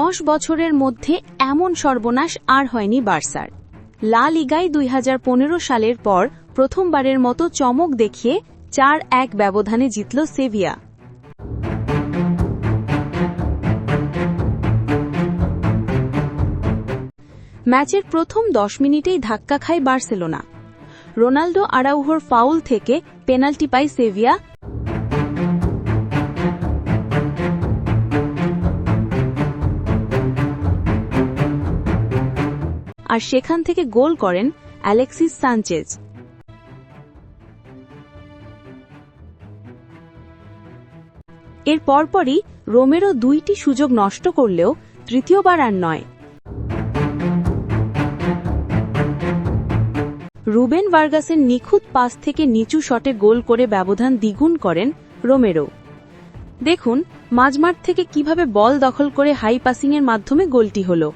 দশ বছরের মধ্যে এমন সর্বনাশ আর হয়নি বার্সার। লা লিগায় দুই হাজার পনেরো সালের পর প্রথমবারের মতো চমক দেখিয়ে চার এক ব্যবধানে জিতল সেভিয়া। ম্যাচের প্রথম দশ মিনিটেই ধাক্কা খায় বার্সেলোনা। রোনাল্ডো আরাউহোর ফাউল থেকে পেনাল্টি পায় সেভিয়া আর সেখান থেকে গোল করেন অ্যালেক্সিস সানচেজ। এর পরপরই রোমেরো দুইটি সুযোগ নষ্ট করলেও তৃতীয়বার আর নয়। রুবেন ভার্গাসের নিখুঁত পাস থেকে নিচু শটে গোল করে ব্যবধান দ্বিগুণ করেন রোমেরো দেখুন, মাঝমাঠ থেকে কীভাবে বল দখল করে হাই পাসিংয়ের মাধ্যমে গোলটি হলো।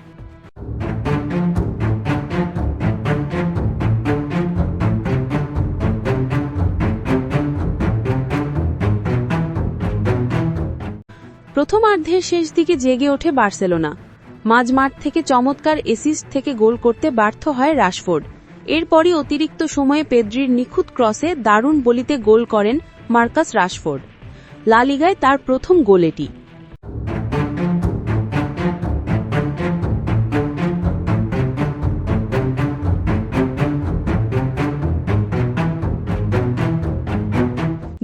প্রথমার্ধের শেষ দিকে জেগে ওঠে বার্সেলোনা। মাঝমাঠ থেকে চমৎকার এসিস্ট থেকে গোল করতে ব্যর্থ হয় রাশফোর্ড। এরপরই অতিরিক্ত সময়ে পেদ্রির নিখুঁত ক্রসে দারুণ বলিতে গোল করেন মার্কাস রাশফোর্ড। লা লিগায় তার প্রথম গোল এটি।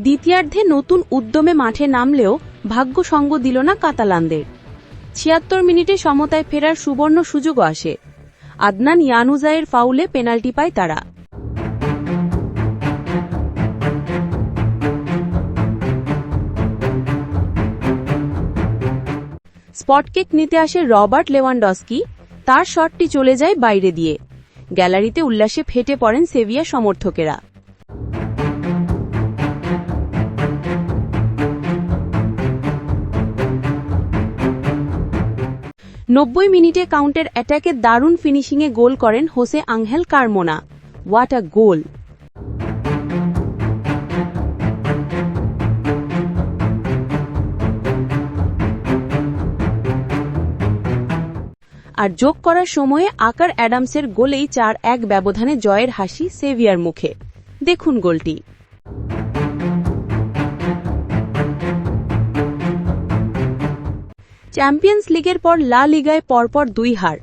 দ্বিতীয়ার্ধে নতুন উদ্যমে মাঠে নামলেও ভাগ্য সঙ্গ দিল না কাতালানদের। ছিয়াত্তর মিনিটে সমতায় ফেরার সুবর্ণ সুযোগও আসে। আদনান ইয়ানুজায়ের ফাউলে পেনাল্টি পায় তারা। স্পটকেক নিতে আসে রবার্ট লেওয়ান্ডস্কি। তার শটটি চলে যায় বাইরে দিয়ে। গ্যালারিতে উল্লাসে ফেটে পড়েন সেভিয়া সমর্থকেরা। নব্বই মিনিটে কাউন্টার অ্যাটাকে দারুণ ফিনিশিংয়ে গোল করেন Jose Angel Carmona. What a goal আর যোগ করার সময়ে আকার অ্যাডামসের গোলেই চার এক ব্যবধানে জয়ের হাসি সেভিয়ার মুখে। দেখুন গোলটি। চ্যাম্পিয়ন্স লিগের পর লা লিগায় পরপর দুই হার।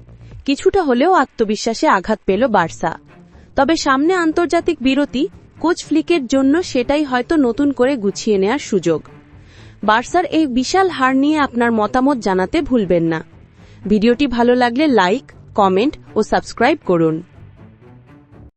কিছুটা হলেও আত্মবিশ্বাসে আঘাত পেল বার্সা। তবে সামনে আন্তর্জাতিক বিরতি, কোচ ফ্লিকের জন্য সেটাই হয়তো নতুন করে গুছিয়ে নেয়ার সুযোগ। বার্সার এই বিশাল হার নিয়ে আপনার মতামত জানাতে ভুলবেন না। ভিডিওটি ভালো লাগলে লাইক, কমেন্ট ও সাবস্ক্রাইব করুন।